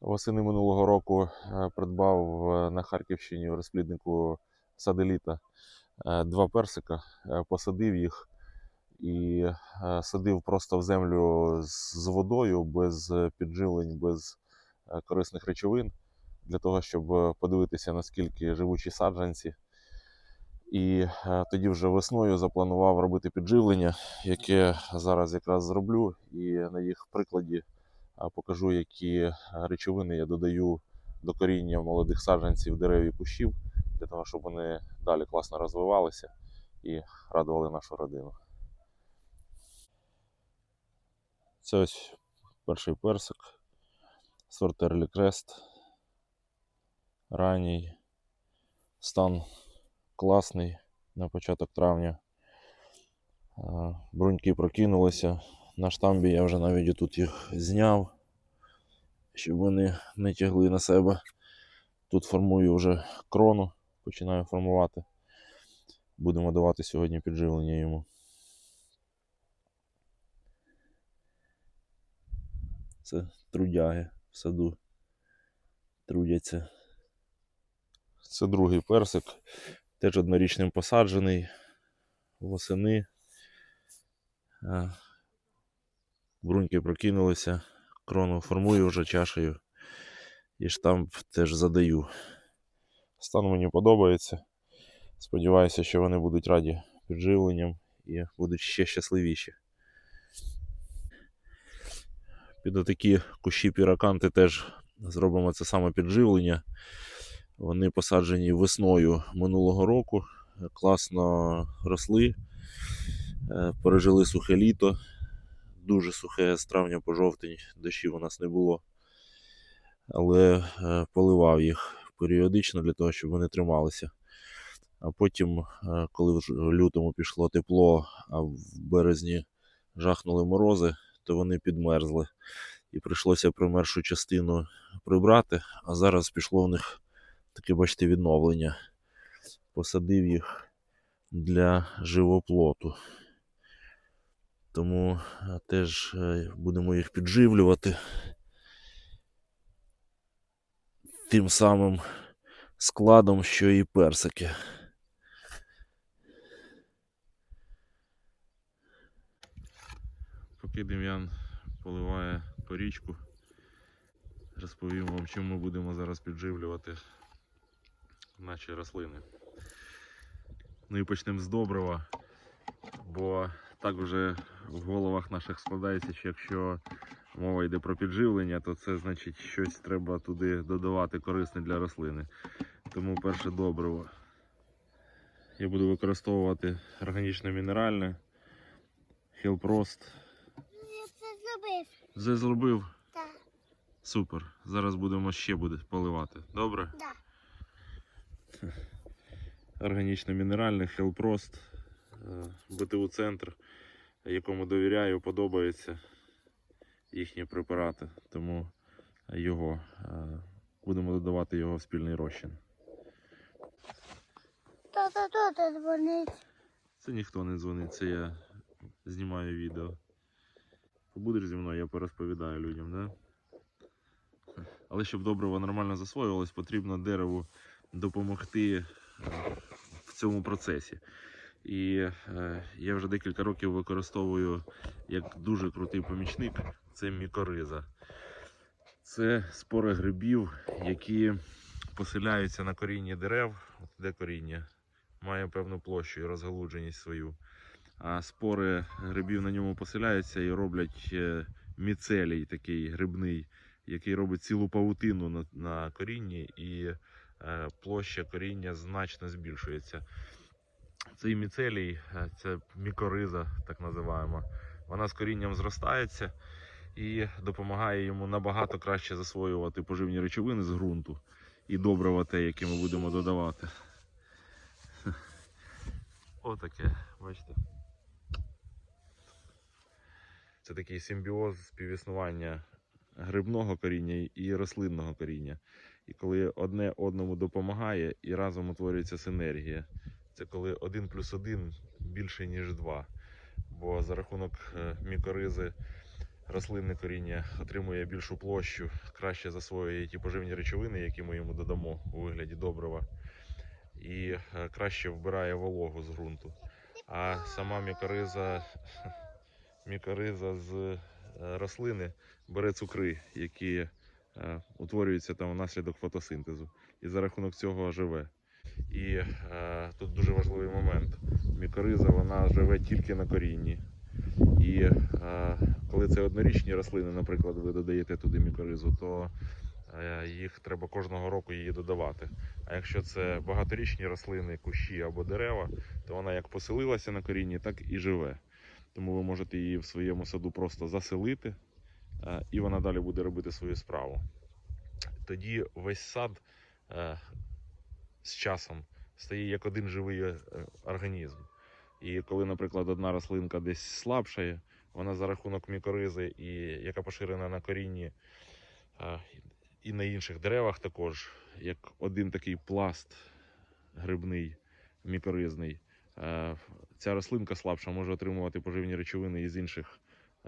Восени минулого року е, придбав е, на Харківщині в розпліднику саделіта е, два персика, посадив їх і садив просто в землю з водою, без підживлень, без корисних речовин, для того, щоб подивитися, наскільки живучі саджанці. І тоді вже весною запланував робити підживлення, яке зараз якраз зроблю, і на їх прикладі покажу, які речовини я додаю до коріння молодих саджанців дерев і кущів, для того, щоб вони далі класно розвивалися і радували нашу родину. Це ось перший персик, сорт Early Crest, ранній, стан класний на початок травня. Бруньки прокинулися. На штамбі я вже навіть тут їх зняв, щоб вони не тягли на себе. Тут формую вже крону, починаю формувати. Будемо давати сьогодні підживлення йому. Це трудяги в саду. Трудяться. Це другий персик. Теж однорічним посаджений восени. Бруньки прокинулися, крону формую вже чашею і штамп теж задаю. Стан мені подобається. Сподіваюся, що вони будуть раді підживленням і будуть ще щасливіші. Під отакі кущі піраканти теж зробимо це саме підживлення. Вони посаджені весною минулого року, класно росли, е, пережили сухе літо, дуже сухе з травня по жовтень, дощів у нас не було. Але е, поливав їх періодично для того, щоб вони трималися. А потім, е, коли в лютому пішло тепло, а в березні жахнули морози, то вони підмерзли. І прийшлося примершу частину прибрати, а зараз пішло в них таке, бачите, відновлення. Посадив їх для живоплоту. Тому е, теж е, будемо їх підживлювати. Тим самим складом, що і персики. Поки Дем'ян поливає порічку, розповім вам, чим ми будемо зараз підживлювати наші рослини. Ну і почнемо з добрива, бо так вже в головах наших складається, що якщо мова йде про підживлення, то це значить щось треба туди додавати корисне для рослини. Тому перше добриво. Я буду використовувати органічне мінеральне, Хілпрост. Я це зробив. Вже зробив. Так, Супер. Зараз будемо ще буде поливати. Добре? да. Органічно мінеральне, Хелпрост, БТУ центр, якому довіряю, подобаються їхні препарати. Тому його е, будемо додавати його в спільний розчин. Тут дзвонить. Це ніхто не дзвонить, це я знімаю відео. Побудеш зі мною, я порозповідаю людям, да? Але щоб добриво нормально засвоювалось, потрібно дереву допомогти е, в цьому процесі. І е, я вже декілька років використовую як дуже крутий помічник це мікориза. Це спори грибів, які поселяються на корінні дерев, От де коріння, має певну площу і розгалудженість свою. А спори грибів на ньому поселяються і роблять е, міцелій такий грибний, який робить цілу павутину на, на корінні, і е, площа коріння значно збільшується. Цей міцелій, е, це мікориза, так називаємо, вона з корінням зростається і допомагає йому набагато краще засвоювати поживні речовини з ґрунту і добрива те, яке ми будемо додавати. Отаке, бачите. Це такий симбіоз співіснування грибного коріння і рослинного коріння. І коли одне одному допомагає і разом утворюється синергія. Це коли один плюс один більше, ніж два. Бо за рахунок е, мікоризи рослинне коріння отримує більшу площу, краще засвоює ті поживні речовини, які ми йому додамо у вигляді добрива, і е, краще вбирає вологу з ґрунту. А сама мікориза, мікориза з е, рослини бере цукри, які утворюються там внаслідок фотосинтезу, і за рахунок цього живе. І е, тут дуже важливий момент. Мікориза вона живе тільки на корінні. І е, коли це однорічні рослини, наприклад, ви додаєте туди мікоризу, то е, їх треба кожного року її додавати. А якщо це багаторічні рослини, кущі або дерева, то вона як поселилася на корінні, так і живе. Тому ви можете її в своєму саду просто заселити, е, і вона далі буде робити свою справу. Тоді весь сад е, з часом стає як один живий е, організм. І коли, наприклад, одна рослинка десь слабшає, вона за рахунок мікоризи, і, яка поширена на корінні і на інших деревах також, як один такий пласт грибний, мікоризний, е, ця рослинка слабша може отримувати поживні речовини із інших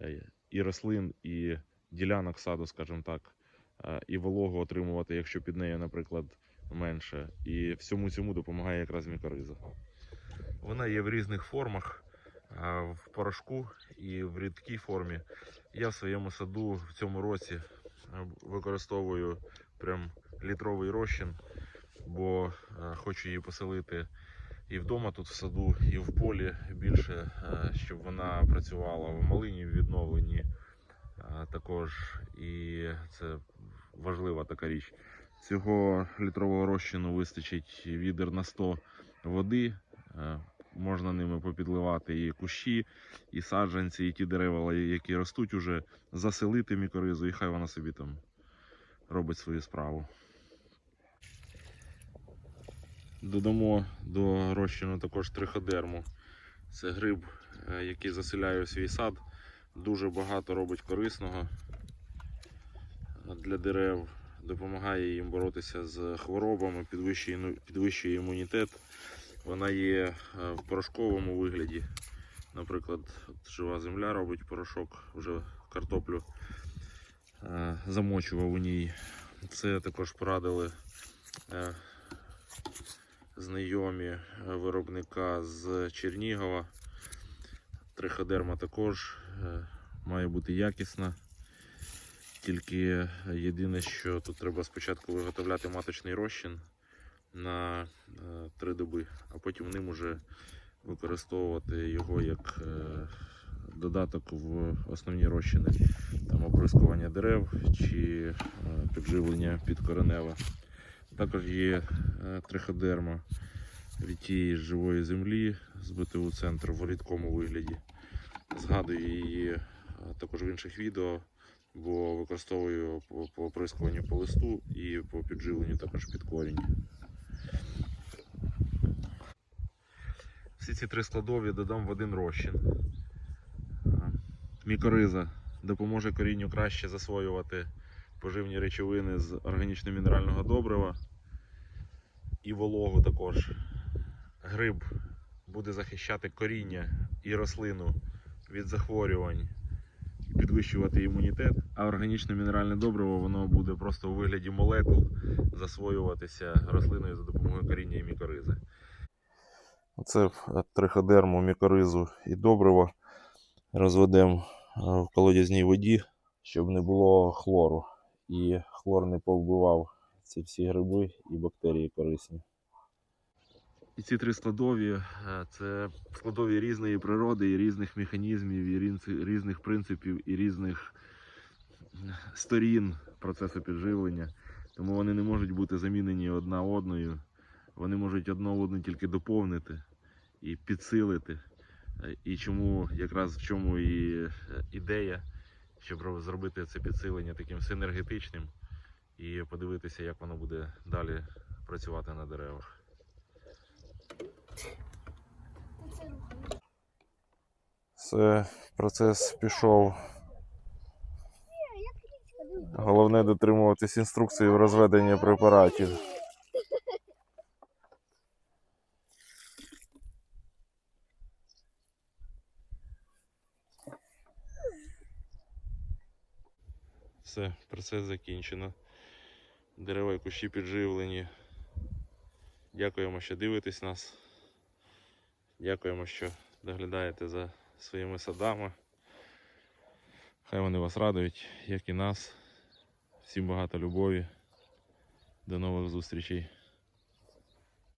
е, і рослин, і ділянок саду, скажімо так, е, і вологу отримувати, якщо під нею, наприклад, менше. І всьому цьому допомагає якраз мікориза. Вона є в різних формах, в порошку і в рідкій формі. Я в своєму саду в цьому році використовую прям літровий розчин, бо хочу її поселити і вдома тут в саду, і в полі більше, щоб вона працювала в малині, в відновленні також. І це важлива така річ. Цього літрового розчину вистачить відер на 100 води. Е, Можна ними попідливати і кущі, і саджанці, і ті дерева, які ростуть уже, заселити мікоризу, і хай вона собі там робить свою справу. Додамо до розчину також триходерму. Це гриб, е, який заселяє свій сад. Дуже багато робить корисного для дерев, допомагає їм боротися з хворобами, підвищує, підвищує імунітет. Вона є е, в порошковому вигляді. Наприклад, от жива земля робить порошок, вже картоплю е, замочував у ній. Це також порадили е, знайомі виробника з Чернігова. Триходерма також має бути якісна. Тільки єдине, що тут треба спочатку виготовляти маточний розчин на е, три доби, а потім ним уже використовувати його як е, додаток в основні розчини, там оприскування дерев чи е, підживлення підкореневе. Також є е, триходерма від тієї живої землі з БТУ центру в рідкому вигляді. Згадую її е, також в інших відео, бо використовую по, оприскуванню по листу і по підживленню також під корінь. Всі ці три складові додам в один розчин. Е, Мікориза допоможе корінню краще засвоювати поживні речовини з органічно-мінерального добрива і вологу також. Гриб буде захищати коріння і рослину від захворювань, підвищувати імунітет, а органічно-мінеральне добриво воно буде просто у вигляді молекул засвоюватися рослиною за допомогою коріння і мікоризи. Це триходерму, мікоризу і добриво розведемо в колодязній воді, щоб не було хлору. І хлор не повбивав ці всі гриби і бактерії корисні. І ці три складові е, це складові різної природи, і різних механізмів, і різних принципів, і різних сторін процесу підживлення. Тому вони не можуть бути замінені одна одною. Вони можуть одну одну тільки доповнити і підсилити. Е, І чому якраз в чому і е, ідея, щоб зробити це підсилення таким синергетичним і подивитися, як воно буде далі працювати на деревах. Все, процес пішов. Головне дотримуватись інструкції в розведенні препаратів. Все, процес закінчено. Дерева і кущі підживлені. Дякуємо, що дивитесь нас. Дякуємо, що доглядаєте за своїми садами. Хай вони вас радують, як і нас. Всім багато любові. До нових зустрічей.